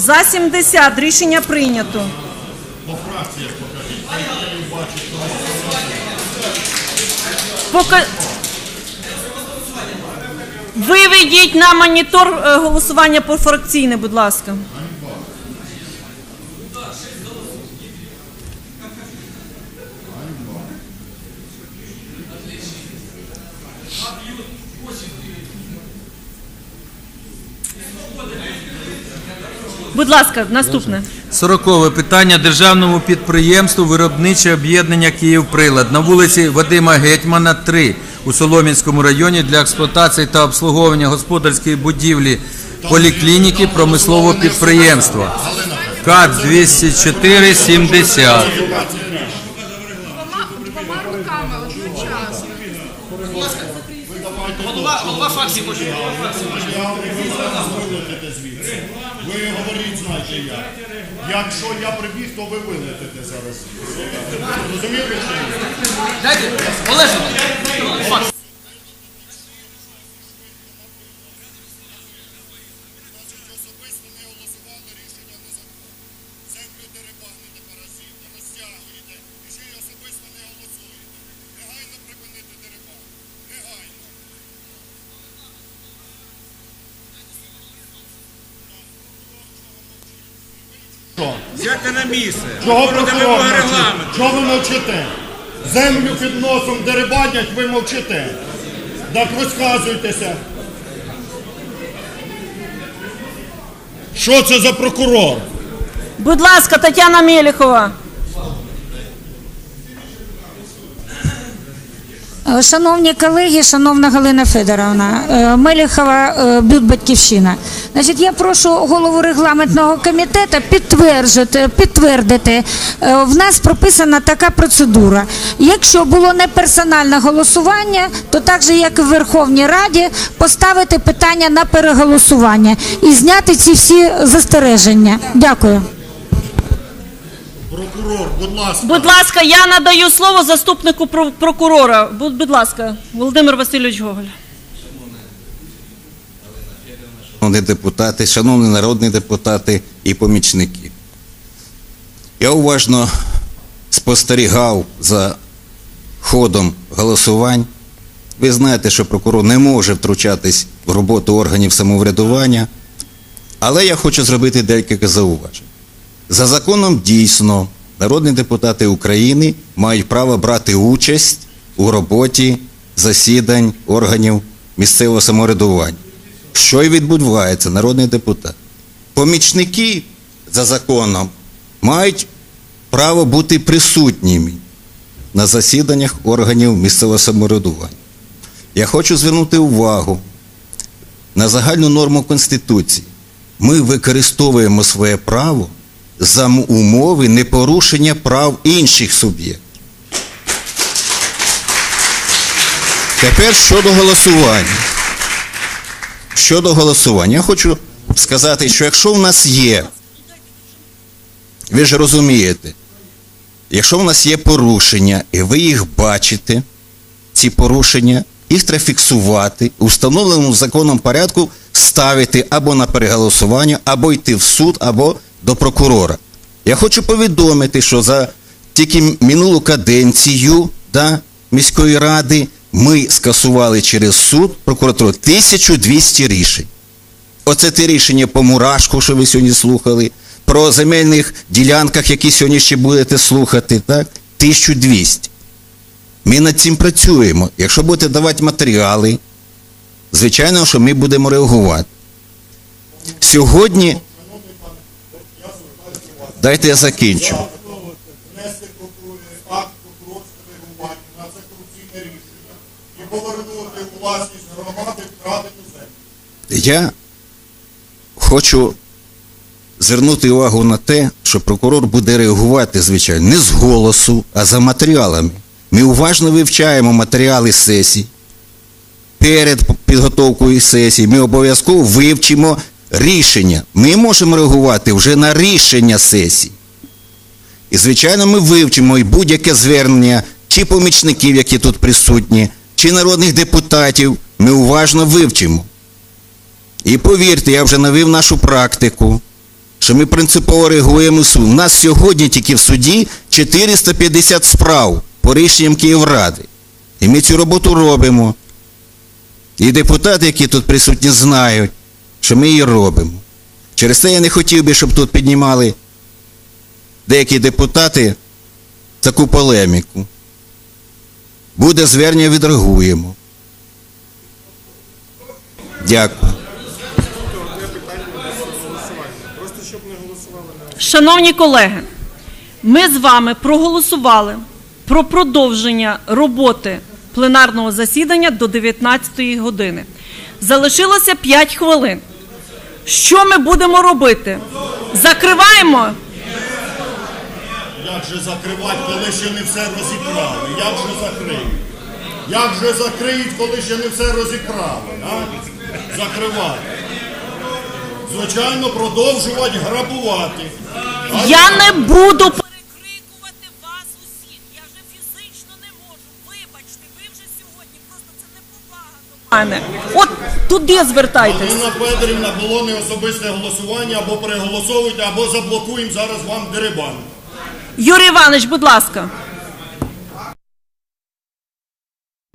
За 70 рішення прийнято. Пока... Виведіть на монітор е, голосування по фракційне, будь ласка. Будь ласка, наступне. Сорокове питання державному підприємству Виробниче об'єднання «Київприлад» на вулиці Вадима Гетьмана, 3 у Солом'янському районі для експлуатації та обслуговування господарської будівлі поліклініки промислового підприємства. КАД 204 70 Голова, голова фракції може. вилетите звідси. Ви говоріть, знаєте як. Якщо я прибіг, то ви вилетите зараз. Розумієте чи ні? Дайте, Олеже, факс. Сядьте на місце. Чого прокурор вимоги регламенту. Чого ви мовчите? Землю під носом дерибанять, ви мовчите. Так розказуйтеся. Що це за прокурор? Будь ласка, Тетяна Меліхова. Е, Шановні колеги, шановна Галина Федоровна, е, Меліхова, е, Батьківщина. Значить, я прошу голову регламентного комітету підтвердити, підтвердити. В нас прописана така процедура. Якщо було не персональне голосування, то так же, як і в Верховній Раді, поставити питання на переголосування і зняти ці всі застереження. Дякую. Прокурор, будь ласка. Будь ласка, я надаю слово заступнику про- прокурора. Будь, будь ласка, Володимир Васильович Гоголь. Шановні депутати, шановні народні депутати і помічники. Я уважно спостерігав за ходом голосувань. Ви знаєте, що прокурор не може втручатись в роботу органів самоврядування, але я хочу зробити декілька зауважень. За законом дійсно народні депутати України мають право брати участь у роботі засідань органів місцевого самоврядування. Що й відбувається, народний депутат. Помічники за законом мають право бути присутніми на засіданнях органів місцевого самоврядування. Я хочу звернути увагу на загальну норму Конституції. Ми використовуємо своє право за умови непорушення прав інших суб'єктів. Тепер щодо голосування. Щодо голосування, я хочу сказати, що якщо в нас є, ви ж розумієте, якщо в нас є порушення, і ви їх бачите, ці порушення, їх треба фіксувати, у встановленому законом порядку ставити або на переголосування, або йти в суд, або до прокурора. Я хочу повідомити, що за тільки минулу каденцію да, міської ради ми скасували через суд прокуратуру 1200 рішень. Оце те рішення по мурашку, що ви сьогодні слухали, про земельних ділянках, які сьогодні ще будете слухати, так? 1200. Ми над цим працюємо. Якщо будете давати матеріали, звичайно, що ми будемо реагувати. Сьогодні. Дайте я закінчу. Внести прокурор- акт прокурорського реагування на це корупційне рішення і повернути власність громади вкрадену землю. Я хочу звернути увагу на те, що прокурор буде реагувати, звичайно, не з голосу, а за матеріалами. Ми уважно вивчаємо матеріали сесій. Перед підготовкою сесії ми обов'язково вивчимо рішення. Ми можемо реагувати вже на рішення сесії. І, звичайно, ми вивчимо і будь-яке звернення чи помічників, які тут присутні, чи народних депутатів. Ми уважно вивчимо. І повірте, я вже навів нашу практику. що ми принципово реагуємо суд. У нас сьогодні тільки в суді 450 справ по рішенням Київради. І ми цю роботу робимо. І депутати, які тут присутні, знають, що ми її робимо. Через це я не хотів би, щоб тут піднімали деякі депутати таку полеміку. Буде звернення, відреагуємо. Дякую. Шановні колеги, ми з вами проголосували про продовження роботи пленарного засідання до 19 години. Залишилося 5 хвилин. Що ми будемо робити? Закриваємо? Як же закривати, коли ще не все розікрали? Як же закриють? Як же закриють, коли ще не все розікрали? А? Закривати. Звичайно, продовжувати грабувати. А Я не буду перекрикувати вас усіх. Я вже фізично не можу. Вибачте, ви вже сьогодні просто це неповага до мене. От туди звертайтесь. Галина Федорівна було не особисте голосування, або переголосовуйте, або заблокуємо зараз вам дерибан. Юрій Іванович, будь ласка.